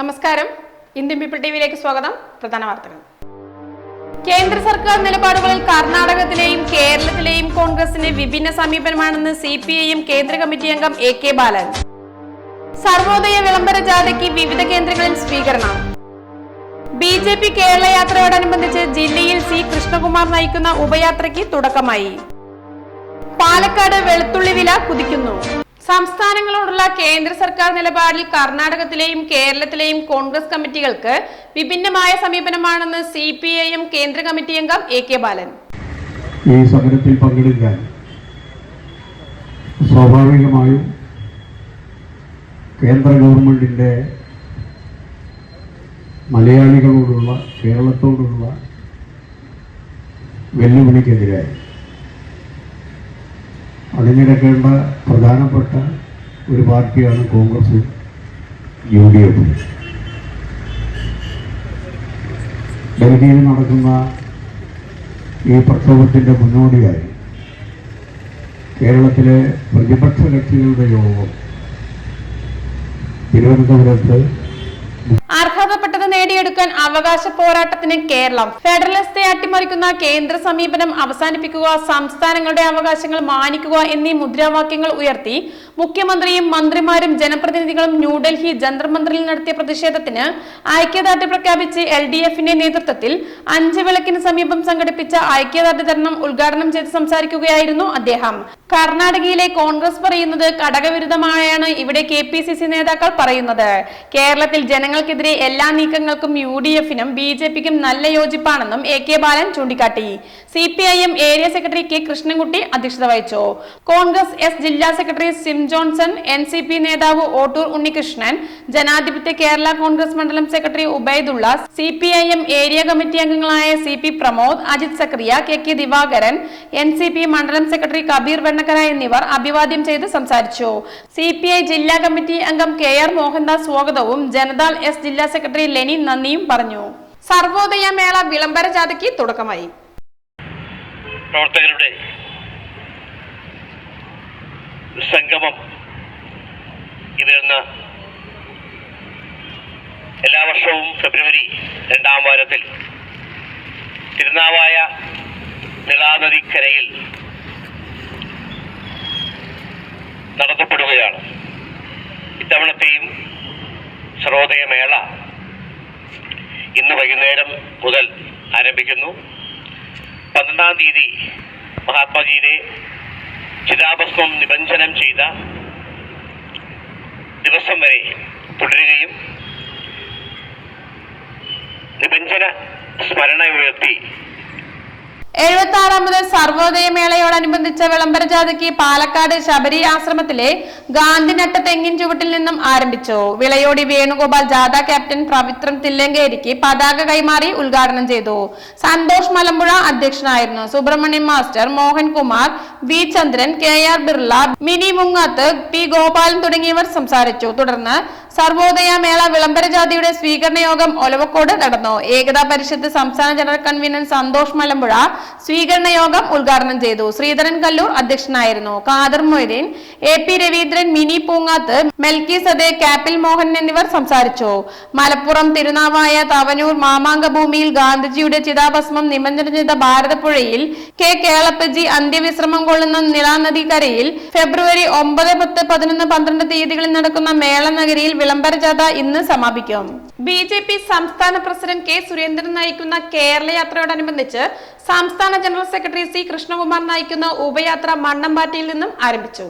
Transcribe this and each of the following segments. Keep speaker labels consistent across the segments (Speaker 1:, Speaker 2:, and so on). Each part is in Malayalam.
Speaker 1: നമസ്കാരം. ഇന്ത്യൻ പീപ്പിൾ ടിവിയിലേക്ക് സ്വാഗതം. പ്രധാന വാർത്തകൾ. കേന്ദ്ര സർക്കാർ നിലപാടുകളിൽ കർണാടകത്തിലെയും കേരളത്തിലെയും കോൺഗ്രസിന് വിഭിന്ന സമീപനമാണെന്ന് സി പി ഐഎം കേന്ദ്ര കമ്മിറ്റി അംഗം എ കെ ബാലൻ. സർവോദയ വിളംബര ജാഥയ്ക്ക് വിവിധ കേന്ദ്രങ്ങളിൽ സ്വീകരണം. ബി ജെ പി കേരളയാത്രയോടനുബന്ധിച്ച് ജില്ലയിൽ സി കൃഷ്ണകുമാർ നയിക്കുന്ന ഉപയാത്രയ്ക്ക് തുടക്കമായി. പാലക്കാട് വെളുത്തുള്ളി വില കുതിക്കുന്നു. സംസ്ഥാനങ്ങളോടുള്ള കേന്ദ്ര സർക്കാർ നിലപാടിൽ കർണാടകത്തിലെയും കേരളത്തിലെയും കോൺഗ്രസ് കമ്മിറ്റികൾക്ക് വിഭിന്നമായ സമീപനമാണെന്ന് സി പി ഐ എം കേന്ദ്ര കമ്മിറ്റി അംഗം എ കെ ബാലൻ.
Speaker 2: ഈ സമരത്തിൽ പങ്കെടുക്കാൻ സ്വാഭാവികമായും കേന്ദ്ര ഗവൺമെന്റിന്റെ മലയാളികളോടുള്ള കേരളത്തോടുള്ള വെല്ലുവിളിക്കെതിരായി അണിനിരക്കേണ്ട പ്രധാനപ്പെട്ട ഒരു പാർട്ടിയാണ് കോൺഗ്രസ് യു ഡി എഫ് ഡൽഹിയിൽ നടക്കുന്ന ഈ പ്രക്ഷോഭത്തിന്റെ മുന്നോടിയായി കേരളത്തിലെ പ്രതിപക്ഷ കക്ഷികളുടെ യോഗം തിരുവനന്തപുരത്ത്
Speaker 1: അർഹതപ്പെട്ടത് നേടിയെടുക്കാൻ അവകാശ പോരാട്ടത്തിന് കേരളം. ഫെഡറലിസ്റ്റെ അട്ടിമറിക്കുന്ന കേന്ദ്ര സമീപനം അവസാനിപ്പിക്കുക സംസ്ഥാനങ്ങളുടെ അവകാശങ്ങൾ മാനിക്കുക എന്നീ മുദ്രാവാക്യങ്ങൾ ഉയർത്തി മുഖ്യമന്ത്രിയും മന്ത്രിമാരും ജനപ്രതിനിധികളും ന്യൂഡൽഹി ജന്തർ മന്ത്രിയിൽ നടത്തിയ പ്രതിഷേധത്തിന് ഐക്യദാർഢ്യം പ്രഖ്യാപിച്ച് എൽ ഡി എഫിന്റെ നേതൃത്വത്തിൽ അഞ്ച് വിളക്കിന് സമീപം സംഘടിപ്പിച്ച ഐക്യദാർഢ്യ ധർണം ഉദ്ഘാടനം ചെയ്ത് സംസാരിക്കുകയായിരുന്നു അദ്ദേഹം. കർണാടകയിലെ കോൺഗ്രസ് പറയുന്നത് ഘടകവിരുദ്ധമായാണ് ഇവിടെ കെ പി സി സി നേതാക്കൾ പറയുന്നത്. കേരളത്തിൽ ജനങ്ങൾക്കെതിരെ എല്ലാ നീക്കങ്ങൾക്കും യു ഡി എഫിനും ബി ജെ പിക്കും നല്ല യോജിപ്പാണെന്നും എ കെ ബാലൻ ചൂണ്ടിക്കാട്ടി. C P I M area secretary K Krishnankutty അധ്യക്ഷത വഹിച്ചു. കോൺഗ്രസ് എസ് ജില്ലാ സെക്രട്ടറി സിം ജോൺസൺ എൻ സി പി നേതാവ് ഓട്ടൂർ ഉണ്ണികൃഷ്ണൻ ജനാധിപത്യ കേരള കോൺഗ്രസ് മണ്ഡലം secretary Ubaidulla C P I M area committee അംഗങ്ങളായ C P Pramod Ajith Zakariya K K Divakaran N C P മണ്ഡലം സെക്രട്ടറി കബീർ വെണ്ണക്കര എന്നിവർ അഭിവാദ്യം ചെയ്ത് സംസാരിച്ചു. സി പി ഐ ജില്ലാ കമ്മിറ്റി അംഗം കെ ആർ മോഹൻദാസ് സ്വാഗതവും ജനതാൾ എസ് ജില്ലാ സെക്രട്ടറി ലെനിൻ നന്ദിയും പറഞ്ഞു. സർവോദയ മേള വിളംബര ജാഥയ്ക്ക് തുടക്കമായി.
Speaker 3: എല്ലാ വർഷവും ഫെബ്രുവരി രണ്ടാം വാരത്തിൽ തിരുനാവായ നിളാനദിക്കരയിൽ നടത്തപ്പെടുകയാണ്. ഇത്തവണത്തെയും സർവോദയമേള ഇന്ന് വൈകുന്നേരം മുതൽ ആരംഭിക്കുന്നു. പന്ത്രണ്ടാം തീയതി മഹാത്മാജിയുടെ ചിതാഭസ്മം നിബഞ്ജനം ചെയ്ത ദിവസം വരെ തുടരുകയും നിബഞ്ജന സ്മരണ ഉയർത്തി
Speaker 1: എഴുപത്തി ആറാമത് സർവോദയ മേളയോടനുബന്ധിച്ച വിളംബര ജാഥയ്ക്ക് പാലക്കാട് ശബരി ആശ്രമത്തിലെ ഗാന്ധിനട്ട തെങ്ങിൻ ചുവട്ടിൽ നിന്നും ആരംഭിച്ചു. വിളയോടി വേണുഗോപാൽ ജാഥ ക്യാപ്റ്റൻ പവിത്രം തില്ലങ്കേരിക്ക് പതാക കൈമാറി ഉദ്ഘാടനം ചെയ്തു. സന്തോഷ് മലമ്പുഴ അധ്യക്ഷനായിരുന്നു. Subrahmanyam master Mohankumar V Chandran K R Birla Mini Mungath P Gopalan തുടങ്ങിയവർ സംസാരിച്ചു. തുടർന്ന് സർവോദയ മേള വിളംബര ജാതിയുടെ സ്വീകരണ യോഗം ഒലവക്കോട് നടന്നു. ഏകതാ പരിഷത്ത് സംസ്ഥാന ജനറൽ കൺവീനർ സന്തോഷ് മലമ്പുഴ സ്വീകരണ യോഗം ഉദ്ഘാടനം ചെയ്തു. ശ്രീധരൻ കല്ലൂർ അധ്യക്ഷനായിരുന്നു. ഖാദർ മൊയ്തീൻ എ പി രവീന്ദ്രൻ മിനി പൂങ്ങാത്ത് മെൽക്കി സദേ കാപ്പിൽ മോഹൻ എന്നിവർ സംസാരിച്ചു. മലപ്പുറം തിരുനാവായ തവനൂർ മാമാങ്ക ഭൂമിയിൽ ഗാന്ധിജിയുടെ ചിതാഭസ്മം നിമഞ്ജനം ചെയ്ത ഭാരതപ്പുഴയിൽ കെ. കേളപ്പജി അന്ത്യവിശ്രമം കൊള്ളുന്ന നിളാനദിക്കരയിൽ ഫെബ്രുവരി ഒമ്പത് പത്ത് പതിനൊന്ന് പന്ത്രണ്ട് തീയതികളിൽ നടക്കുന്ന മേള നഗരിയിൽ വിളംബര ജാഥ ഇന്ന് സമാപിക്കും. ബി ജെ പി സംസ്ഥാന പ്രസിഡന്റ് കെ സുരേന്ദ്രൻ നയിക്കുന്ന കേരള യാത്രയോടനുബന്ധിച്ച് സംസ്ഥാന ജനറൽ സെക്രട്ടറി സി കൃഷ്ണകുമാർ നയിക്കുന്ന ഉപയാത്ര മണ്ണമ്പാറ്റിയിൽ നിന്നും ആരംഭിച്ചു.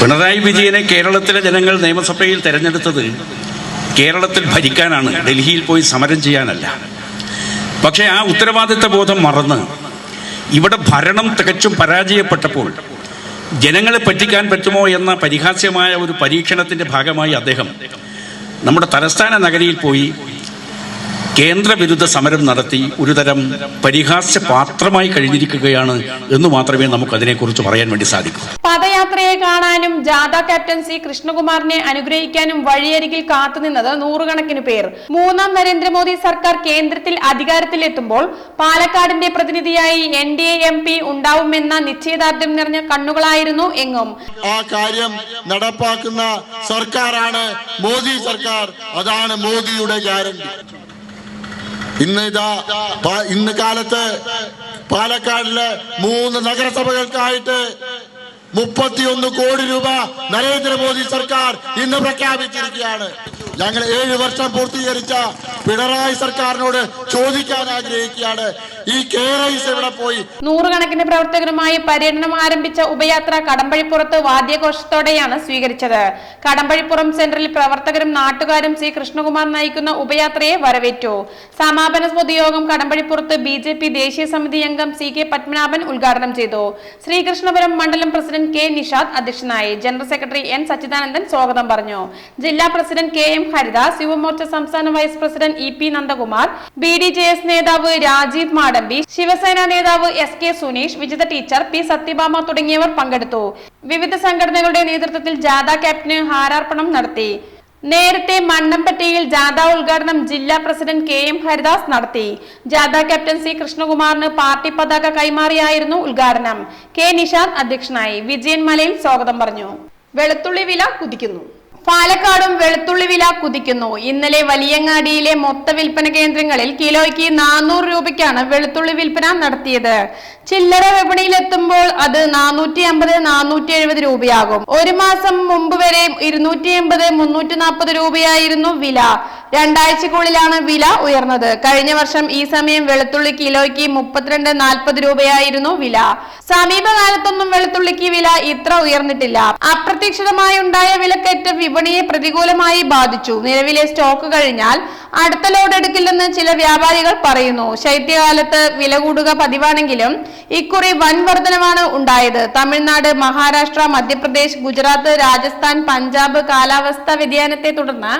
Speaker 4: പിണറായി വിജയനെ കേരളത്തിലെ ജനങ്ങൾ നിയമസഭയിൽ തെരഞ്ഞെടുത്തത് കേരളത്തിൽ ഭരിക്കാനാണ് ഡൽഹിയിൽ പോയി സമരം ചെയ്യാനല്ല. പക്ഷേ ആ ഉത്തരവാദിത്ത ബോധം മറന്ന് ഇവിടെ ഭരണം തികച്ചും പരാജയപ്പെട്ടപ്പോൾ ജനങ്ങളെ പറ്റിക്കാൻ പറ്റുമോ എന്ന പരിഹാസ്യമായ ഒരു പരീക്ഷണത്തിന്റെ ഭാഗമായി അദ്ദേഹം നമ്മുടെ തലസ്ഥാന നഗരിയിൽ പോയി കേന്ദ്രവിരുദ്ധ സമരം നടത്തി ഒരുതരം പരിഹാസ്യ പാത്രമായി കഴിഞ്ഞിരിക്കുകയാണ് എന്ന് മാത്രമേ നമുക്ക് അതിനെക്കുറിച്ച് പറയാൻ വേണ്ടി സാധിക്കൂ.
Speaker 1: പദയാത്രയെ കാണാനും ജാഥ ക്യാപ്റ്റൻ സി കൃഷ്ണകുമാറിനെ അനുഗ്രഹിക്കാനും വഴിയരികിൽ കാത്തുനിന്നത് നൂറുകണക്കിന് പേർ. മൂന്നാം നരേന്ദ്രമോദി സർക്കാർ കേന്ദ്രത്തിൽ അധികാരത്തിലെത്തുമ്പോൾ പാലക്കാടിന്റെ പ്രതിനിധിയായി N D A M P ഉണ്ടാവുമെന്ന നിശ്ചയദാർഢ്യം നിറഞ്ഞ കണ്ണുകളായിരുന്നു എങ്ങും.
Speaker 5: ആ കാര്യം നടപ്പാക്കുന്ന സർക്കാരാണ് മോദി സർക്കാർ. അതാണ് മോദിയുടെ ഗ്യാരണ്ടി. ഇന്ന് ഇതാ ഇന്ന് കാലത്ത് പാലക്കാടിലെ മൂന്ന് നഗരസഭകൾക്കായിട്ട് മുപ്പത്തിയൊന്ന് കോടി രൂപ നരേന്ദ്രമോദി സർക്കാർ ഇന്ന് പ്രഖ്യാപിച്ചിരിക്കുകയാണ്. ഞങ്ങൾ ഏഴ് വർഷം പൂർത്തീകരിച്ച പിണറായി സർക്കാരിനോട് ചോദിക്കാൻ ആഗ്രഹിക്കുകയാണ്. ഈ പോയി?
Speaker 1: നൂറുകണക്കിന് പ്രവർത്തകരുമായി പര്യടനം ആരംഭിച്ച ഉപയാത്ര കടമ്പഴിപ്പുറത്ത് വാദ്യഘോഷത്തോടെയാണ് സ്വീകരിച്ചത്. കടമ്പഴിപ്പുറം സെന്ററിൽ പ്രവർത്തകരും നാട്ടുകാരും സി. കൃഷ്ണകുമാർ നയിക്കുന്ന ഉപയാത്രയെ വരവേറ്റു. സമാപന പൊതുയോഗം കടമ്പഴിപ്പുറത്ത് ബി. ജെ. പി ദേശീയ സമിതി അംഗം സി. കെ. പത്മനാഭൻ ഉദ്ഘാടനം ചെയ്തു. ശ്രീകൃഷ്ണപുരം മണ്ഡലം പ്രസിഡന്റ് കെ. നിഷാദ് അധ്യക്ഷനായി. General secretary N. സച്ചിദാനന്ദൻ സ്വാഗതം പറഞ്ഞു. ജില്ലാ president K. M. Haridas Yuva Morcha സംസ്ഥാന vice president E. P. Nandakumar B. D. J. S നേതാവ് രാജീവ് മാടമ്പി ശിവസേന നേതാവ് S K Suneesh Vijitha teacher P Sathyabhama തുടങ്ങിയവർ പങ്കെടുത്തു. വിവിധ സംഘടനകളുടെ നേതൃത്വത്തിൽ ജാഥ ക്യാപ്റ്റന് ഹാരാർപ്പണം നടത്തി. നേരത്തെ മണ്ണമ്പട്ടിയിൽ ജാഥ ഉദ്ഘാടനം ജില്ലാ പ്രസിഡന്റ് കെ എം ഹരിദാസ് നടത്തി. ജാഥ ക്യാപ്റ്റൻ സി കൃഷ്ണകുമാറിന് പാർട്ടി പതാക കൈമാറിയായിരുന്നു ഉദ്ഘാടനം. കെ നിഷാദ് അധ്യക്ഷനായി. വിജയൻ മലയിൽ സ്വാഗതം പറഞ്ഞു. വെളുത്തുള്ളി വില കുതിക്കുന്നു. പാലക്കാടും വെളുത്തുള്ളി വില കുതിക്കുന്നു. ഇന്നലെ വലിയങ്ങാടിയിലെ മൊത്ത വിൽപ്പന കേന്ദ്രങ്ങളിൽ കിലോയ്ക്ക് നാനൂറ് രൂപയ്ക്കാണ് വെളുത്തുള്ളി വിൽപ്പന നടത്തിയത്. ചില്ലറ വിപണിയിലെത്തുമ്പോൾ അത് നാനൂറ്റി അമ്പത് നാനൂറ്റി എഴുപത് രൂപയാകും. ഒരു മാസം മുമ്പ് വരെ ഇരുന്നൂറ്റി എൺപത് മുന്നൂറ്റി നാൽപ്പത് രൂപയായിരുന്നു വില. രണ്ടാഴ്ചക്കുള്ളിലാണ് വില ഉയർന്നത്. കഴിഞ്ഞ വർഷം ഈ സമയം വെളുത്തുള്ളി കിലോയ്ക്ക് മുപ്പത്തിരണ്ട് നാൽപ്പത് രൂപയായിരുന്നു വില. സമീപകാലത്തൊന്നും വെളുത്തുള്ളിക്ക് വില ഇത്ര ഉയർന്നിട്ടില്ല. അപ്രതീക്ഷിതമായി ഉണ്ടായ വിപണിയെ പ്രതികൂലമായി ബാധിച്ചു. നിലവിലെ സ്റ്റോക്ക് കഴിഞ്ഞാൽ അടുത്ത ലോഡ് എടുക്കില്ലെന്ന് ചില വ്യാപാരികൾ പറയുന്നു. ശൈത്യകാലത്ത് വില കൂടുക പതിവാണെങ്കിലും ഇക്കുറി വൻ വർധനമാണ് ഉണ്ടായത്. തമിഴ്നാട് മഹാരാഷ്ട്ര മധ്യപ്രദേശ് ഗുജറാത്ത് രാജസ്ഥാൻ പഞ്ചാബ് കാലാവസ്ഥാ വ്യതിയാനത്തെ തുടർന്ന്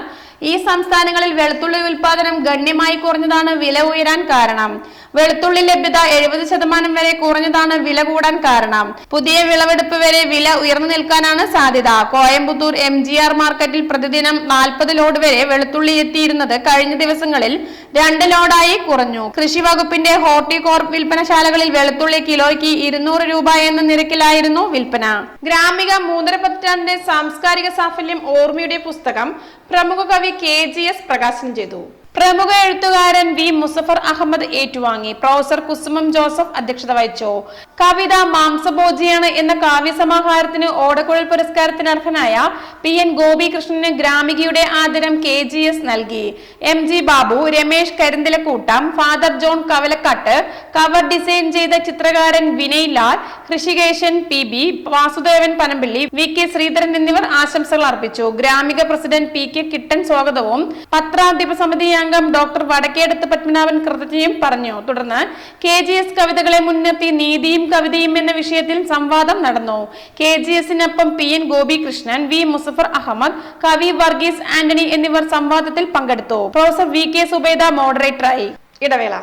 Speaker 1: ഈ സംസ്ഥാനങ്ങളിൽ വെളുത്തുള്ളി ഉൽപാദനം ഗണ്യമായി കുറഞ്ഞതാണ് വില ഉയരാൻ കാരണം. വെളുത്തുള്ളി ലഭ്യത എഴുപത് ശതമാനം വരെ കുറഞ്ഞതാണ് വില കൂടാൻ കാരണം. പുതിയ വിളവെടുപ്പ് വരെ വില ഉയർന്നു നിൽക്കാനാണ് സാധ്യത. കോയമ്പത്തൂർ എം ജി ആർ മാർക്കറ്റിൽ പ്രതിദിനം നാൽപ്പത് ലോഡ് വരെ വെളുത്തുള്ളി എത്തിയിരുന്നത് കഴിഞ്ഞ ദിവസങ്ങളിൽ രണ്ട് ലോഡായി കുറഞ്ഞു. കൃഷി വകുപ്പിന്റെ ഹോർട്ടികോർപ്പ് വിൽപ്പനശാലകളിൽ വെളുത്തുള്ളി കിലോയ്ക്ക് ഇരുന്നൂറ് രൂപ എന്ന നിരക്കിലായിരുന്നു വിൽപ്പന. ഗ്രാമിക മൂന്നര പതിറ്റാണ്ടിന്റെ സാംസ്കാരിക സാഫല്യം ഓർമ്മയുടെ പുസ്തകം പ്രമുഖ കവി കെ ജി എസ് പ്രകാശനം ചെയ്തു. പ്രമുഖ എഴുത്തുകാരൻ വി മുസഫർ അഹമ്മദ് ഏറ്റുവാങ്ങി. പ്രൊഫസർ കുസുമം ജോസഫ് അധ്യക്ഷത വഹിച്ചു. കവിത മാംസഭോജിയാണ് എന്ന കാവ്യസമാഹാരത്തിന് ഓടക്കുഴൽ പുരസ്കാരത്തിന് അർഹനായ പി എൻ ഗോപികൃഷ്ണന് ഗ്രാമികയുടെ ആദരം കെ ജി എസ് നൽകി. M G Babu Ramesh Karinthalakkoottam Father John Kavalakkatt cover design ചെയ്ത ചിത്രകാരൻ Vinay Lal Hrishikesan P B Vasudevan Panampilly V K Sreedharan എന്നിവർ ആശംസകൾ അർപ്പിച്ചു. Gramika president P K Kittan സ്വാഗതവും പത്രാധിപ സമിതി അംഗം ഡോക്ടർ വടക്കേടത്ത് പത്മനാഭൻ കൃതജ്ഞയും പറഞ്ഞു. തുടർന്ന് കെ ജി എസ് കവിതകളെ മുൻനിർത്തി നീതിയും കവിതയും എന്ന വിഷയത്തിൽ സംവാദം നടന്നു. K G എസിനൊപ്പം P N Gopikrishnan V Muzaffar Ahmed കവി വർഗീസ് ആന്റണി എന്നിവർ സംവാദത്തിൽ പങ്കെടുത്തു. പ്രൊഫസർ വി കെ സുബേദ മോഡറേറ്ററായി. ഇടവേള.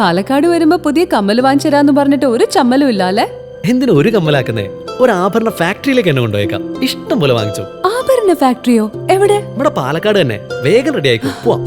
Speaker 6: പാലക്കാട് വരുമ്പോ പുതിയ കമ്മൽ വാങ്ങിച്ചു പറഞ്ഞിട്ട് ഒരു ചമ്മലും ഇല്ല അല്ലേ
Speaker 7: എന്തിനു ഒരു കമ്മലാക്കുന്നേ? ഒരു ആഭരണ ഫാക്ടറിയിലേക്ക് എന്നെ കൊണ്ടുപോയേക്കാം. ഇഷ്ടം പോലെ വാങ്ങിച്ചു.
Speaker 6: ആഭരണ ഫാക്ടറിയോ? എവിടെ?
Speaker 7: ഇവിടെ പാലക്കാട് തന്നെ. വേഗം റെഡി ആയിക്കോ. പോവാം.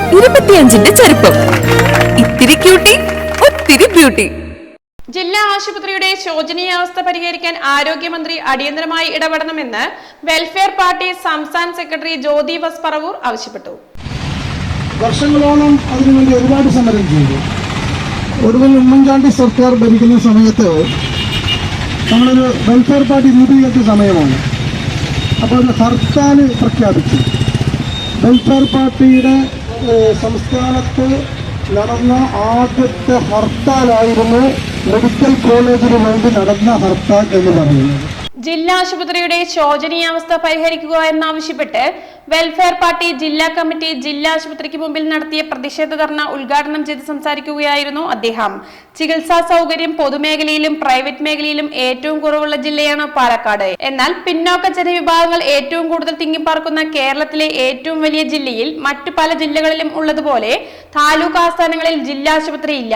Speaker 6: ഇരുപത്തിയഞ്ചിന്റെ ചെറുപ്പം ഇത്തിരി ക്യൂട്ടി ഒത്തിരി ബ്യൂട്ടി
Speaker 1: ജില്ലാ ആശുപത്രിയുടെ ശോചനീയാവസ്ഥ പരിഹരിക്കാൻ ആരോഗ്യമന്ത്രി അടിയന്തരമായി ഇടപെടണമെന്ന് വെൽഫെയർ പാർട്ടി സംസ്ഥാന സെക്രട്ടറി ജ്യോതി വസ് പറവൂർ ആവശ്യപ്പെട്ടു.
Speaker 8: വർഷങ്ങളോളം അതിനുവേണ്ടി ഒരുപാട് സമരം ചെയ്തു. ഒടുവിൽ ഉമ്മൻചാണ്ടി സർക്കാർ ഭരിക്കുന്ന സമയത്ത് നമ്മളൊരു വെൽഫെയർ പാർട്ടി രൂപീകരിച്ച സമയമാണ്. അപ്പോൾ ഒരു ഹർത്താൽ പ്രഖ്യാപിച്ചു. വെൽഫെയർ പാർട്ടിയുടെ സംസ്ഥാനത്ത് നടന്ന ആദ്യത്തെ ഹർത്താലായിരുന്നു മെഡിക്കൽ കോളേജിന് വേണ്ടി നടന്ന ഹർത്താൽ എന്ന് പറയുന്നത്.
Speaker 1: ജില്ലാ ആശുപത്രിയുടെ ശോചനീയാവസ്ഥ പരിഹരിക്കുക എന്നാവശ്യപ്പെട്ട് വെൽഫെയർ പാർട്ടി ജില്ലാ കമ്മിറ്റി ജില്ലാ ആശുപത്രിക്ക് മുമ്പിൽ നടത്തിയ പ്രതിഷേധ ധർണ ഉദ്ഘാടനം ചെയ്ത് സംസാരിക്കുകയായിരുന്നു അദ്ദേഹം. ചികിത്സാ സൗകര്യം പൊതുമേഖലയിലും പ്രൈവറ്റ് മേഖലയിലും ഏറ്റവും കുറവുള്ള ജില്ലയാണ് പാലക്കാട്. എന്നാൽ പിന്നോക്ക ജനവിഭാഗങ്ങൾ ഏറ്റവും കൂടുതൽ തിങ്ങിപ്പാർക്കുന്ന കേരളത്തിലെ ഏറ്റവും വലിയ ജില്ലയിൽ മറ്റു പല ജില്ലകളിലും ഉള്ളതുപോലെ താലൂക്ക് ആസ്ഥാനങ്ങളിൽ ജില്ലാ ആശുപത്രി ഇല്ല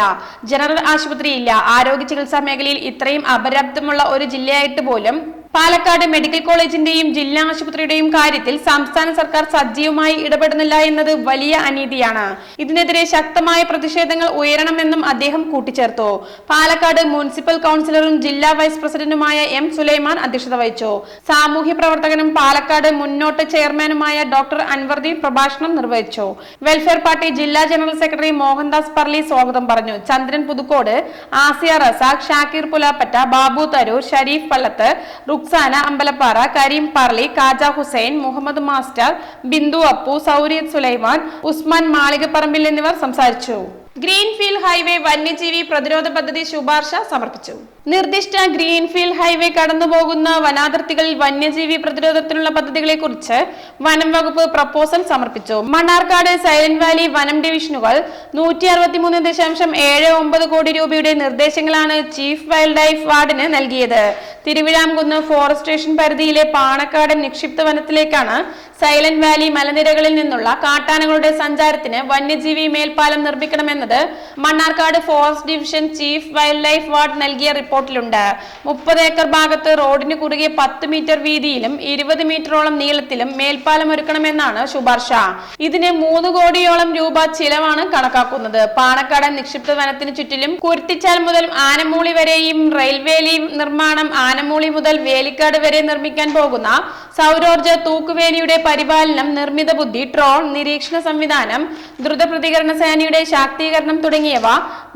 Speaker 1: ജനറൽ ആശുപത്രി ഇല്ല. ആരോഗ്യ ചികിത്സാ മേഖലയിൽ ഇത്രയും അപര്യാപ്തമുള്ള ഒരു ജില്ലയായിട്ട് പോലും പാലക്കാട് മെഡിക്കൽ കോളേജിന്റെയും ജില്ലാ ആശുപത്രിയുടെയും കാര്യത്തിൽ സംസ്ഥാന സർക്കാർ സജീവമായി ഇടപെടുന്നില്ല എന്നത് വലിയ അനീതിയാണ്. ഇതിനെതിരെ ശക്തമായ പ്രതിഷേധങ്ങൾ ഉയരണമെന്നും അദ്ദേഹം കൂട്ടിച്ചേർത്തു. പാലക്കാട് മുനിസിപ്പൽ കൌൺസിലറും ജില്ലാ വൈസ് പ്രസിഡന്റുമായ എം സുലൈമാൻ അധ്യക്ഷത വഹിച്ചു. സാമൂഹ്യ പ്രവർത്തകനും പാലക്കാട് മുന്നോട്ട് ചെയർമാനുമായ ഡോക്ടർ അൻവർദീൻ പ്രഭാഷണം നിർവഹിച്ചു. വെൽഫെയർ പാർട്ടി ജില്ലാ ജനറൽ സെക്രട്ടറി മോഹൻദാസ് പർലി സ്വാഗതം പറഞ്ഞു. ചന്ദ്രൻ പുതുക്കോട് ആസിയ റസാഖ് ഷാക്കീർ പുലാപ്പറ്റ ബാബു തരൂർ ഷരീഫ് പള്ളത്ത് റുക്സാന അമ്പലപ്പാറ കരീം പാർലി കാജ ഹുസൈൻ മുഹമ്മദ് മാസ്റ്റർ ബിന്ദു അപ്പു സൗരിയത് സുലൈമാൻ ഉസ്മാൻ മാളികപ്പറമ്പിൽ എന്നിവർ സംസാരിച്ചു. ഗ്രീൻഫീൽഡ് ഹൈവേ വന്യജീവി പ്രതിരോധ പദ്ധതി ശുപാർശ സമർപ്പിച്ചു. നിർദ്ദിഷ്ട ഗ്രീൻഫീൽഡ് ഹൈവേ കടന്നുപോകുന്ന വനാതിർത്തികളിൽ വന്യജീവി പ്രതിരോധത്തിനുള്ള പദ്ധതികളെ കുറിച്ച് വനം വകുപ്പ് പ്രപ്പോസൽ സമർപ്പിച്ചു. മണ്ണാർക്കാട് സൈലന്റ് വാലി വനം ഡിവിഷനുകൾ നൂറ്റി അറുപത്തിമൂന്ന് ദശാംശം ഏഴ് ഒമ്പത് കോടി രൂപയുടെ നിർദ്ദേശങ്ങളാണ് ചീഫ് വൈൽഡ് ലൈഫ് വാർഡിന് നൽകിയത്. തിരുവിഴാംകുന്ന് ഫോറസ്റ്റ് സ്റ്റേഷൻ പരിധിയിലെ പാണക്കാടൻ നിക്ഷിപ്ത വനത്തിലേക്കാണ് സൈലന്റ് വാലി മലനിരകളിൽ നിന്നുള്ള കാട്ടാനകളുടെ സഞ്ചാരത്തിന് വന്യജീവി മേൽപ്പാലം നിർമ്മിക്കണമെന്നത് Mannarkkad forest division chief wildlife ward നൽകിയ റിപ്പോർട്ടിലുണ്ട്. മുപ്പത് ഏക്കർ ഭാഗത്ത് റോഡിന് കുറുകെ പത്ത് മീറ്റർ വീതിയിലും ഇരുപത് മീറ്ററോളം നീളത്തിലും മേൽപ്പാലം ഒരുക്കണമെന്നാണ് ശുപാർശ. ഇതിന് മൂന്ന് കോടിയോളം രൂപ ചിലവാണ് കണക്കാക്കുന്നത്. പാണക്കാട് നിക്ഷിപ്ത വനത്തിന് ചുറ്റിലും കുരുത്തിച്ചാൽ മുതൽ ആനമൂളി വരെയും റെയിൽവേലി നിർമ്മാണം ആനമൂളി മുതൽ വേലിക്കാട് വരെ നിർമ്മിക്കാൻ പോകുന്ന സൗരോർജ തൂക്കുവേലിയുടെ പരിപാലനം നിർമ്മിത ബുദ്ധി ഡ്രോൺ നിരീക്ഷണ സംവിധാനം ദ്രുത പ്രതികരണ സേനയുടെ ശാക്തീകരണം തുടങ്ങിയവ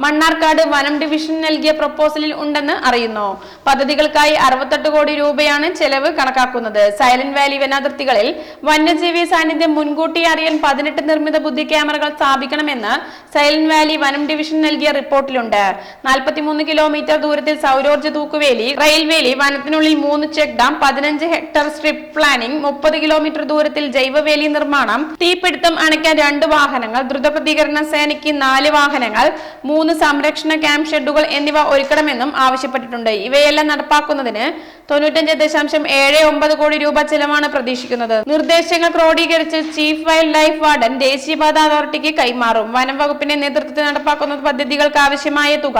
Speaker 1: മണ്ണാർക്കാട് വനം ഡിവിഷൻ നൽകിയ പ്രപ്പോസലിൽ ഉണ്ടെന്ന് അറിയുന്നു. പദ്ധതികൾക്കായി അറുപത്തെട്ട് കോടി രൂപയാണ് ചെലവ് കണക്കാക്കുന്നത്. സൈലന്റ് വാലി വനാതിർത്തികളിൽ വന്യജീവി സാന്നിധ്യം മുൻകൂട്ടി അറിയാൻ പതിനെട്ട് നിർമ്മിത ബുദ്ധി ക്യാമറകൾ സ്ഥാപിക്കണമെന്ന് സൈലന്റ് വാലി വനം ഡിവിഷൻ നൽകിയ റിപ്പോർട്ടിലുണ്ട്. നാൽപ്പത്തിമൂന്ന് കിലോമീറ്റർ ദൂരത്തിൽ സൗരോർജ തൂക്കുവേലി റെയിൽവേലി വനത്തിനുള്ളിൽ മൂന്ന് ചെക്ക് ഡാം പതിനഞ്ച് ഹെക്ടർ സ്ട്രിപ്പ് പ്ലാനിംഗ് മുപ്പത് കിലോമീറ്റർ ദൂരത്തിൽ ജൈവവേലി നിർമ്മാണം തീപിടുത്തം അണയ്ക്കാൻ രണ്ട് വാഹനങ്ങൾ ദ്രുത പ്രതികരണ സേനയ്ക്ക് നാല് വാഹനങ്ങൾ മൂന്ന് സംരക്ഷണ ക്യാമ്പ് ഷെഡുകൾ എന്നിവ ഒരുക്കണമെന്നും ആവശ്യപ്പെട്ടിട്ടുണ്ട്. ഇവയെല്ലാം നടപ്പാക്കുന്നതിന് തൊണ്ണൂറ്റഞ്ച് ദശാംശം ഏഴ് ഒമ്പത് കോടി രൂപ ചെലവാണ് പ്രതീക്ഷിക്കുന്നത്. നിർദ്ദേശങ്ങൾ ക്രോഡീകരിച്ച് ചീഫ് വൈൽഡ് ലൈഫ് വാർഡൻ ദേശീയപാത അതോറിറ്റിക്ക് കൈമാറും. വനം വകുപ്പിന്റെ നേതൃത്വത്തിൽ നടപ്പാക്കുന്ന പദ്ധതികൾക്ക് ആവശ്യമായ തുക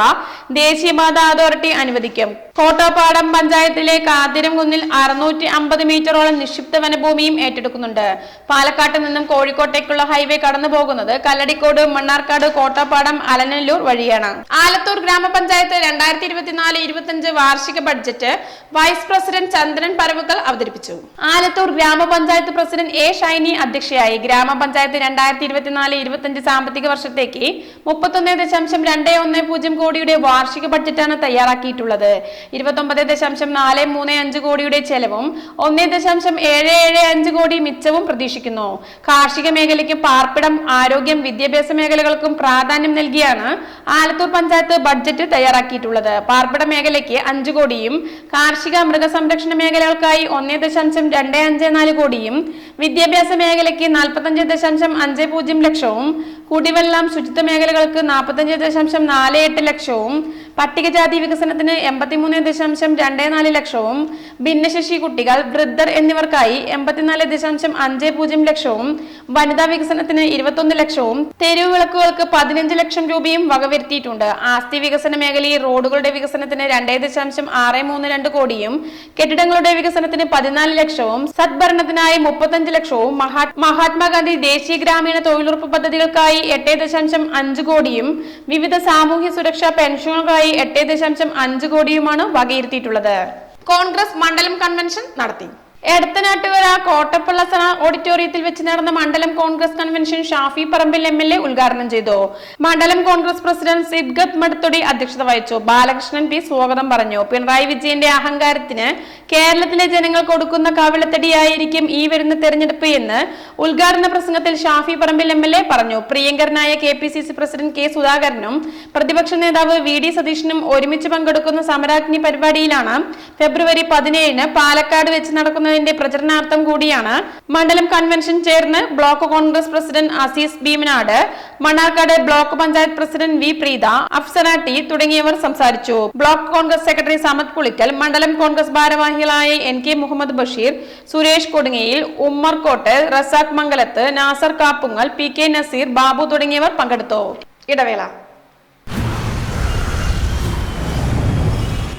Speaker 1: ദേശീയപാത അതോറിറ്റി അനുവദിക്കും. കോട്ടോപ്പാടം പഞ്ചായത്തിലെ കാതിരം കുന്നിൽ അറുന്നൂറ്റി അമ്പത് മീറ്ററോളം നിക്ഷിപ്ത വനഭൂമിയും ഏറ്റെടുക്കുന്നുണ്ട്. പാലക്കാട്ട് നിന്നും കോഴിക്കോട്ടേക്കുള്ള ഹൈവേ കടന്നു പോകുന്നത് കല്ലടിക്കോട് മണ്ണാർക്കാട് കോട്ടപ്പാടം അലനല്ലൂർ വഴിയാണ്. ആലത്തൂർ ഗ്രാമപഞ്ചായത്ത് രണ്ടായിരത്തി ഇരുപത്തിനാല് ഇരുപത്തിയഞ്ച് വാർഷിക budget vice vice president Chandran പറവുകൾ അവതരിപ്പിച്ചു. ആലത്തൂർ ഗ്രാമപഞ്ചായത്ത് പ്രസിഡന്റ് എ ഷൈനി അധ്യക്ഷയായി. ഗ്രാമപഞ്ചായത്ത് രണ്ടായിരത്തി ഇരുപത്തിനാല് ഇരുപത്തിയഞ്ച് സാമ്പത്തിക വർഷത്തേക്ക് മുപ്പത്തൊന്ന് ദശാംശം രണ്ട് ഒന്ന് പൂജ്യം കോടിയുടെ വാർഷിക ബഡ്ജറ്റാണ് തയ്യാറാക്കിയിട്ടുള്ളത്. ഇരുപത്തൊമ്പത് ദശാംശം നാല് മൂന്ന് അഞ്ച് കോടിയുടെ ചെലവും ഒന്ന് ദശാംശം ഏഴ് ഏഴ് അഞ്ച് കോടി മിച്ചവും പ്രതീക്ഷിക്കുന്നു. കാർഷിക മേഖലയ്ക്ക് പാർപ്പിടം ആരോഗ്യം വിദ്യാഭ്യാസ മേഖലകൾക്കും പ്രാധാന്യം നൽകിയാണ് ആലത്തൂർ പഞ്ചായത്ത് ബഡ്ജറ്റ് തയ്യാറാക്കിയിട്ടുള്ളത്. പാർപ്പിട മേഖലയ്ക്ക് അഞ്ച് കോടിയും കാർഷിക മൃഗസംരക്ഷണ മേഖലകൾക്കായി ഒന്നേ ദശാംശം രണ്ട് അഞ്ച് നാല് കോടിയും വിദ്യാഭ്യാസ മേഖലയ്ക്ക് നാൽപ്പത്തഞ്ച് ദശാംശം അഞ്ച് പൂജ്യം ലക്ഷവും കുടിവെള്ളം ശുചിത്വ മേഖലകൾക്ക് നാൽപ്പത്തഞ്ച് ദശാംശം നാല് എട്ട് ലക്ഷവും പട്ടികജാതി വികസനത്തിന് എൺപത്തിമൂന്ന് ദശാംശം രണ്ട് നാല് ലക്ഷവും ഭിന്നശേഷി കുട്ടികൾ വൃദ്ധർ എന്നിവർക്കായി എൺപത്തിനാല് ദശാംശം അഞ്ച് പൂജ്യം ലക്ഷവും വനിതാ വികസനത്തിന് ഇരുപത്തൊന്ന് ലക്ഷവും തെരുവ് വിളക്കുകൾക്ക് പതിനഞ്ച് ലക്ഷം രൂപയും വകവരുത്തിയിട്ടുണ്ട്. ആസ്തി വികസന മേഖലയിൽ റോഡുകളുടെ വികസനത്തിന് രണ്ടേ ദശാംശം ആറ് മൂന്ന് രണ്ട് കോടിയും കെട്ടിടങ്ങളുടെ വികസനത്തിന് പതിനാല് ലക്ഷവും സദ്ഭരണത്തിനായി മുപ്പത്തഞ്ച് ലക്ഷവും മഹാത്മാഗാന്ധി ദേശീയ ഗ്രാമീണ തൊഴിലുറപ്പ് പദ്ധതികൾക്കായി എട്ട് ദശാംശം അഞ്ച് കോടിയും വിവിധ സാമൂഹ്യ സുരക്ഷാ പെൻഷനുകൾക്കായി എട്ട് ദശാംശം അഞ്ച് കോടിയുമാണ് വകയിരുത്തിയിട്ടുള്ളത്. കോൺഗ്രസ് മണ്ഡലം കൺവെൻഷൻ നടത്തി. എടത്തനാട്ടുകര കോട്ടപ്പള്ള സന ഓഡിറ്റോറിയത്തിൽ വെച്ച് നടന്ന മണ്ഡലം Congress convention Shafi Parambil M L A ഉദ്ഘാടനം ചെയ്തു. മണ്ഡലം കോൺഗ്രസ് പ്രസിഡന്റ് സിദ്ഗത് മടുത്തൊടി അധ്യക്ഷത വഹിച്ചു. ബാലകൃഷ്ണൻ പി. സ്വാഗതം പറഞ്ഞു. പിണറായി വിജയന്റെ അഹങ്കാരത്തിന് കേരളത്തിലെ ജനങ്ങൾ കൊടുക്കുന്ന കവിളത്തടിയായിരിക്കും ഈ വരുന്ന തെരഞ്ഞെടുപ്പ് എന്ന് ഉദ്ഘാടന പ്രസംഗത്തിൽ Shafi Parambil M L A പറഞ്ഞു. പ്രിയങ്കരനായ K P C C president K സുധാകരനും പ്രതിപക്ഷ നേതാവ് വി. ഡി. സതീശനും ഒരുമിച്ച് പങ്കെടുക്കുന്ന സമരാഗ്നി പരിപാടിയിലാണ് ഫെബ്രുവരി പതിനേഴിന് പാലക്കാട് വെച്ച് നടക്കുന്നതിന്റെ പ്രചരണാർത്ഥം കൂടിയാണ് മണ്ഡലം കൺവെൻഷൻ ചേർന്ന് block Congress president Azeez Bheemanad Mannarkkad block panchayat president V Preetha Afsana T തുടങ്ങിയവർ സംസാരിച്ചു. Block Congress secretary Samad Pulikkal മണ്ഡലം കോൺഗ്രസ് ഭാരവാഹികളായ N K Muhammad Basheer Suresh Kodungayil Ummarkottu Razak Mangalath Nasar Kappungal P K Naseer Babu തുടങ്ങിയവർ പങ്കെടുത്തു. ഇടവേള.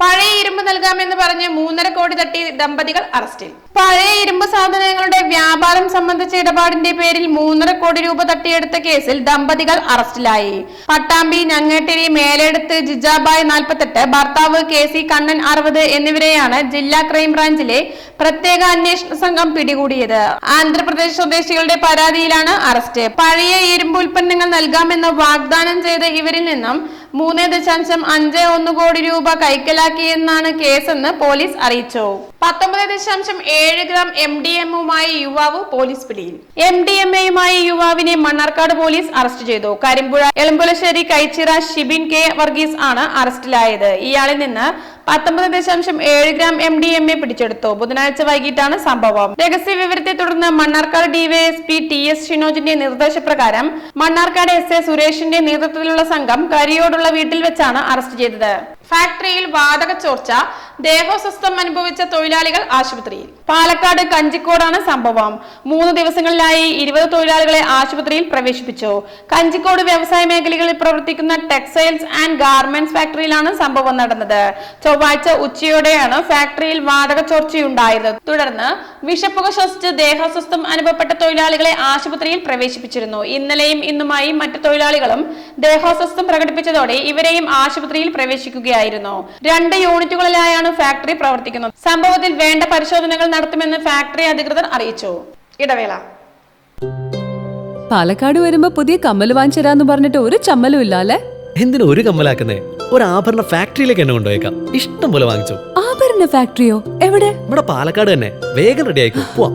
Speaker 1: പഴയ ഇരുമ്പ് നൽകാമെന്ന് പറഞ്ഞ് മൂന്നര കോടി തട്ടി ദമ്പതികൾ അറസ്റ്റിൽ. പഴയ ഇരുമ്പ് സാധനങ്ങളുടെ വ്യാപാരം സംബന്ധിച്ച ഇടപാടിന്റെ പേരിൽ മൂന്നര കോടി രൂപ തട്ടിയെടുത്ത കേസിൽ ദമ്പതികൾ അറസ്റ്റിലായി. പട്ടാമ്പി ഞങ്ങേട്ടിരി മേലെടുത്ത് ജിജാബായ് നാൽപ്പത്തെട്ട് ഭർത്താവ് കെ സി കണ്ണൻ അറുപത് എന്നിവരെയാണ് ജില്ലാ ക്രൈംബ്രാഞ്ചിലെ പ്രത്യേക അന്വേഷണ സംഘം പിടികൂടിയത്. ആന്ധ്രാപ്രദേശ് സ്വദേശികളുടെ പരാതിയിലാണ് അറസ്റ്റ്. പഴയ ഇരുമ്പ് ഉൽപ്പന്നങ്ങൾ നൽകാമെന്ന് വാഗ്ദാനം ചെയ്ത ഇവരിൽ നിന്നും മൂന്ന് ദശാംശം അഞ്ച് ഒന്ന് കോടി രൂപ കൈക്കലാക്കിയെന്നാണ് കേസെന്ന് പോലീസ് അറിയിച്ചു. പത്തൊമ്പത് ദശാംശം ഏഴ് ഗ്രാം എം ഡി എമ്മുമായി യുവാവ് പോലീസ് പിടിയിൽ. എം ഡി എം എയുമായി യുവാവിനെ മണ്ണാർക്കാട് പോലീസ് അറസ്റ്റ് ചെയ്തു. കരിമ്പുഴ എളമ്പുലശ്ശേരി കൈച്ചിറ ഷിബിൻ കെ വർഗീസ് ആണ് അറസ്റ്റിലായത്. ഇയാളിൽ നിന്ന് പത്തൊമ്പത് ദശാംശം ഏഴ് gram M D M A പിടിച്ചെടുത്തു. ബുധനാഴ്ച വൈകിട്ടാണ് സംഭവം. രഹസ്യ വിവരത്തെ തുടർന്ന് മണ്ണാർക്കാട് ഡിവൈഎസ്പി ടി എസ് ഷിനോജിന്റെ നിർദ്ദേശപ്രകാരം മണ്ണാർക്കാട് എസ് എ സുരേഷിന്റെ നേതൃത്വത്തിലുള്ള സംഘം കരിയോടുള്ള വീട്ടിൽ വെച്ചാണ് അറസ്റ്റ് ചെയ്തത്. ഫാക്ടറിയിൽ വാതക ചോർച്ച ദേഹോസ്വസ്ഥം അനുഭവിച്ച തൊഴിലാളികൾ ആശുപത്രിയിൽ. പാലക്കാട് കഞ്ചിക്കോടാണ് സംഭവം. മൂന്ന് ദിവസങ്ങളിലായി ഇരുപത് തൊഴിലാളികളെ ആശുപത്രിയിൽ പ്രവേശിപ്പിച്ചു. കഞ്ചിക്കോട് വ്യവസായ മേഖലകളിൽ പ്രവർത്തിക്കുന്ന ടെക്സ്റ്റൈൽസ് ആൻഡ് ഗാർമെന്റ്സ് ഫാക്ടറിയിലാണ് സംഭവം നടന്നത്. ചൊവ്വാഴ്ച ഉച്ചയോടെയാണ് ഫാക്ടറിയിൽ വാതക ചോർച്ചയുണ്ടായത്. തുടർന്ന് വിഷപ്പുക ശ്വസിച്ച് ദേഹാസ്വസ്ഥം അനുഭവപ്പെട്ട തൊഴിലാളികളെ ആശുപത്രിയിൽ പ്രവേശിപ്പിച്ചിരുന്നു. ഇന്നലെയും ഇന്നുമായി മറ്റു തൊഴിലാളികളും ദേഹാസ്വസ്ഥം പ്രകടിപ്പിച്ചതോടെ ഇവരെയും ആശുപത്രിയിൽ പ്രവേശിക്കുകയായിരുന്നു രണ്ട് യൂണിറ്റുകളിലായാണ് ഫാക്ടറി പ്രവർത്തിക്കുന്നത്. സംഭവത്തിൽ വേണ്ട പരിശോധനകൾ നടത്തുമെന്ന് ഫാക്ടറി അധികൃതർ അറിയിച്ചു. ഇടവേള.
Speaker 6: പാലക്കാട് വരുമ്പോ പുതിയ കമ്മൽ വാങ്ങിച്ചരാന്ന് പറഞ്ഞിട്ട് ഒരു ചമ്മലും ഇല്ല അല്ലേ
Speaker 7: എന്തിനു ഒരു കമ്മലാക്കുന്നേ? ഒരു ആഭരണ ഫാക്ടറിയിലേക്ക് എന്നെ കൊണ്ടുപോയേക്കാം. ഇഷ്ടം പോലെ വാങ്ങിച്ചു.
Speaker 6: ആഭരണ ഫാക്ടറിയോ? എവിടെ?
Speaker 7: ഇവിടെ പാലക്കാട് തന്നെ. വേഗം റെഡി ആയിക്കോ. പോവാം.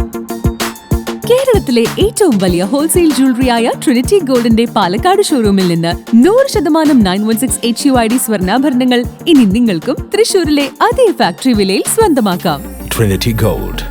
Speaker 6: കേരളത്തിലെ ഏറ്റവും വലിയ ഹോൾസെയിൽ ജ്വല്ലറിയായ ട്രിനിറ്റി ഗോൾഡിന്റെ പാലക്കാട് ഷോറൂമിൽ നിന്ന് നൂറ് ശതമാനം nine one six H U I D സ്വർണാഭരണങ്ങൾ ഇനി നിങ്ങൾക്കും തൃശൂരിലെ അതേ ഫാക്ടറി വിലയിൽ സ്വന്തമാക്കാം.
Speaker 9: Trinity gold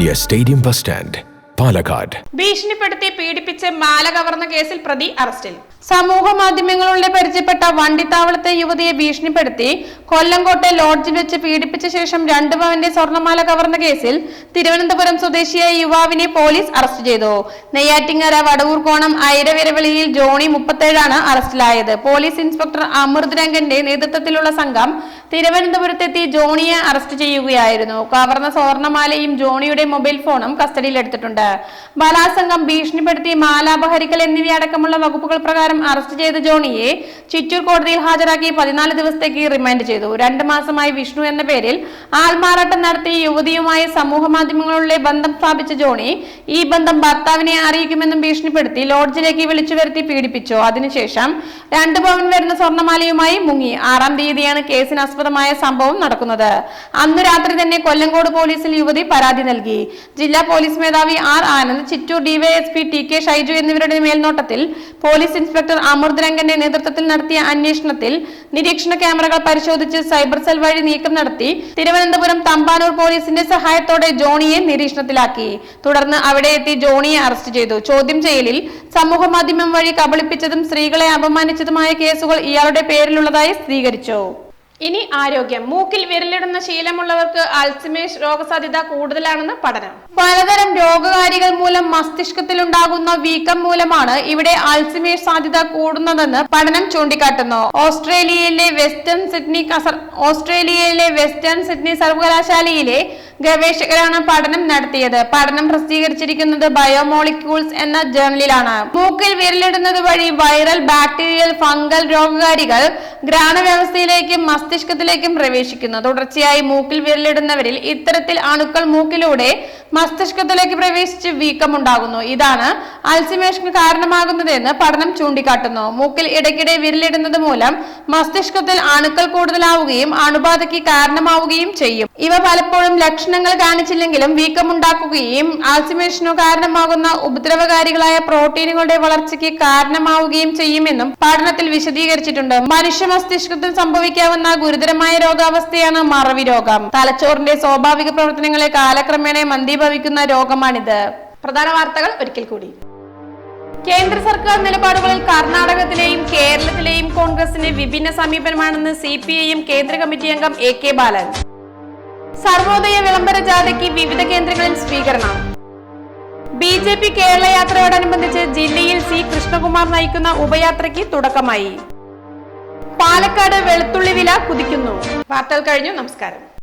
Speaker 9: near stadium bus stand Palakkad
Speaker 1: ഭീഷണിപ്പെടുത്തി പീഡിപ്പിച്ച് മാല കവർന്ന കേസിൽ പ്രതി അറസ്റ്റിൽ. സമൂഹ മാധ്യമങ്ങളിലൂടെ പരിചയപ്പെട്ട വണ്ടിത്താവളത്തെ യുവതിയെ ഭീഷണിപ്പെടുത്തി കൊല്ലംകോട്ടെ ലോഡ്ജിൽ വെച്ച് പീഡിപ്പിച്ച ശേഷം രണ്ടു പവന്റെ സ്വർണമാല കവർന്ന കേസിൽ തിരുവനന്തപുരം സ്വദേശിയായ യുവാവിനെ പോലീസ് അറസ്റ്റ് ചെയ്തു. നെയ്യാറ്റിങ്ങര വടവൂർകോണം ഐരവിരവിളിയിൽ ജോണി മുപ്പത്തേഴാണ് അറസ്റ്റിലായത്. പോലീസ് ഇൻസ്പെക്ടർ അമൃത് രംഗന്റെ നേതൃത്വത്തിലുള്ള സംഘം തിരുവനന്തപുരത്തെത്തി ജോണിയെ അറസ്റ്റ് ചെയ്യുകയായിരുന്നു. കവർന്ന സ്വർണമാലയും ജോണിയുടെ മൊബൈൽ ഫോണും കസ്റ്റഡിയിലെടുത്തിട്ടുണ്ട്. ബലാത്സംഗം ഭീഷണിപ്പെടുത്തി മാലാപഹരിക്കൽ എന്നിവയടക്കമുള്ള വകുപ്പുകൾ പ്രകാരം അറസ്റ്റ് ചെയ്ത ജോണിയെ ചിറ്റൂർ കോടതിയിൽ ഹാജരാക്കി പതിനാല് ദിവസത്തേക്ക് റിമാൻഡ് ചെയ്തു. രണ്ട് മാസമായി വിഷ്ണു എന്ന പേരിൽ ആൾമാറാട്ടം നടത്തി യുവതിയുമായി സമൂഹ മാധ്യമങ്ങളിലെ ബന്ധം സ്ഥാപിച്ച ജോണി ഈ ബന്ധം ഭർത്താവിനെ അറിയിക്കുമെന്നും ഭീഷണിപ്പെടുത്തി ലോഡ്ജിലേക്ക് വിളിച്ചു വരുത്തി പീഡിപ്പിച്ചു. അതിനുശേഷം രണ്ട് പവൻ വരുന്ന സ്വർണമാലയുമായി മുങ്ങി. ആറാം തീയതിയാണ് കേസിന് ആസ്പദമായ സംഭവം നടക്കുന്നത്. അന്ന് രാത്രി തന്നെ കൊല്ലങ്കോട് പോലീസിൽ യുവതി പരാതി നൽകി. ജില്ലാ പോലീസ് മേധാവി R Anand Chittur DYSP T K Shaiju എന്നിവരുടെ മേൽനോട്ടത്തിൽ പോലീസ് ഇൻസ്പെക്ടർ അമൃത് രംഗന്റെ നേതൃത്വത്തിൽ നടത്തിയ അന്വേഷണത്തിൽ നിരീക്ഷണ ക്യാമറകൾ പരിശോധിച്ച് സൈബർ സെൽ വഴി നീക്കം നടത്തി തിരുവനന്തപുരം തമ്പാനൂർ പോലീസിന്റെ സഹായത്തോടെ ജോണിയെ നിരീക്ഷണത്തിലാക്കി. തുടർന്ന് അവിടെ എത്തി ജോണിയെ അറസ്റ്റ് ചെയ്തു. ചോദ്യം ചെയ്യലിൽ സമൂഹമാധ്യമം വഴി കബളിപ്പിച്ചതും സ്ത്രീകളെ അപമാനിച്ചതുമായ കേസുകൾ ഇയാളുടെ പേരിലുള്ളതായി സ്ഥിരീകരിച്ചു. ഇനി ആരോഗ്യം. മൂക്കിൽ വിരലിടുന്ന ശീലമുള്ളവർക്ക് അൽസിമേഷ് രോഗസാധ്യത കൂടുതലാണെന്ന് പഠനം. പലതരം രോഗകാരികൾ മൂലം മസ്തിഷ്കത്തിലുണ്ടാകുന്ന വീക്കം മൂലമാണ് ഇവിടെ അൽസിമേഷ് സാധ്യത കൂടുന്നതെന്ന് പഠനം ചൂണ്ടിക്കാട്ടുന്നു. ഓസ്ട്രേലിയയിലെ വെസ്റ്റേൺ സിഡ്നി ഓസ്ട്രേലിയയിലെ വെസ്റ്റേൺ സിഡ്നി സർവകലാശാലയിലെ ഗവേഷകരാണ് പഠനം നടത്തിയത്. പഠനം പ്രസിദ്ധീകരിച്ചിരിക്കുന്നത് ബയോമോളിക്യൂൾസ് എന്ന ജേണലിലാണ്. മൂക്കിൽ വിരലിടുന്നത് വഴി വൈറൽ ബാക്ടീരിയൽ ഫംഗൽ രോഗകാരികൾ ഗ്രാണവ്യവസ്ഥയിലേക്കും മസ്തിഷ്കത്തിലേക്കും പ്രവേശിക്കുന്നു. തുടർച്ചയായി മൂക്കിൽ വിരലിടുന്നവരിൽ ഇത്തരത്തിൽ അണുക്കൾ മൂക്കിലൂടെ മസ്തിഷ്കത്തിലേക്ക് പ്രവേശിച്ച് വീക്കമുണ്ടാകുന്നു. ഇതാണ് അൽസിമേഷന് കാരണമാകുന്നതെന്ന് പഠനം ചൂണ്ടിക്കാട്ടുന്നു. മൂക്കിൽ ഇടയ്ക്കിടെ വിരലിടുന്നത് മൂലം മസ്തിഷ്കത്തിൽ അണുക്കൾ കൂടുതലാവുകയും അണുബാധയ്ക്ക് കാരണമാവുകയും ചെയ്യും. ഇവ പലപ്പോഴും ലക്ഷണങ്ങൾ കാണിച്ചില്ലെങ്കിലും വീക്കമുണ്ടാക്കുകയും ആൽസിമേഷനു കാരണമാകുന്ന ഉപദ്രവകാരികളായ പ്രോട്ടീനുകളുടെ വളർച്ചയ്ക്ക് കാരണമാവുകയും ചെയ്യുമെന്നും പഠനത്തിൽ വിശദീകരിച്ചിട്ടുണ്ട്. മനുഷ്യ മസ്തിഷ്കത്തിൽ സംഭവിക്കാവുന്ന ഗുരുതരമായ രോഗാവസ്ഥയാണ് മറവി രോഗം. തലച്ചോറിന്റെ സ്വാഭാവിക പ്രവർത്തനങ്ങളെ കാലക്രമേണ മന്ദീഭവിക്കുന്ന രോഗമാണിത്. പ്രധാന വാർത്തകൾ ഒരിക്കൽ കൂടി. കേന്ദ്ര സർക്കാർ നിലപാടുകളിൽ കർണാടകത്തിലെയും കേരളത്തിലെയും കോൺഗ്രസിന്റെ വിഭിന്ന സമീപനമാണെന്ന് സി കേന്ദ്ര കമ്മിറ്റി അംഗം എ കെ ബാലൻ. സർവോദയ വിളംബര ജാഥയ്ക്ക് വിവിധ കേന്ദ്രങ്ങളിൽ സ്വീകരണം. ബി ജെ പി കേരള യാത്രയോടനുബന്ധിച്ച് ജില്ലയിൽ സി കൃഷ്ണകുമാർ നയിക്കുന്ന ഉപയാത്രയ്ക്ക് തുടക്കമായി. പാലക്കാട് വെളുത്തുള്ളി വില കുതിക്കുന്നു. വാർത്തകൾ കഴിഞ്ഞു. നമസ്കാരം.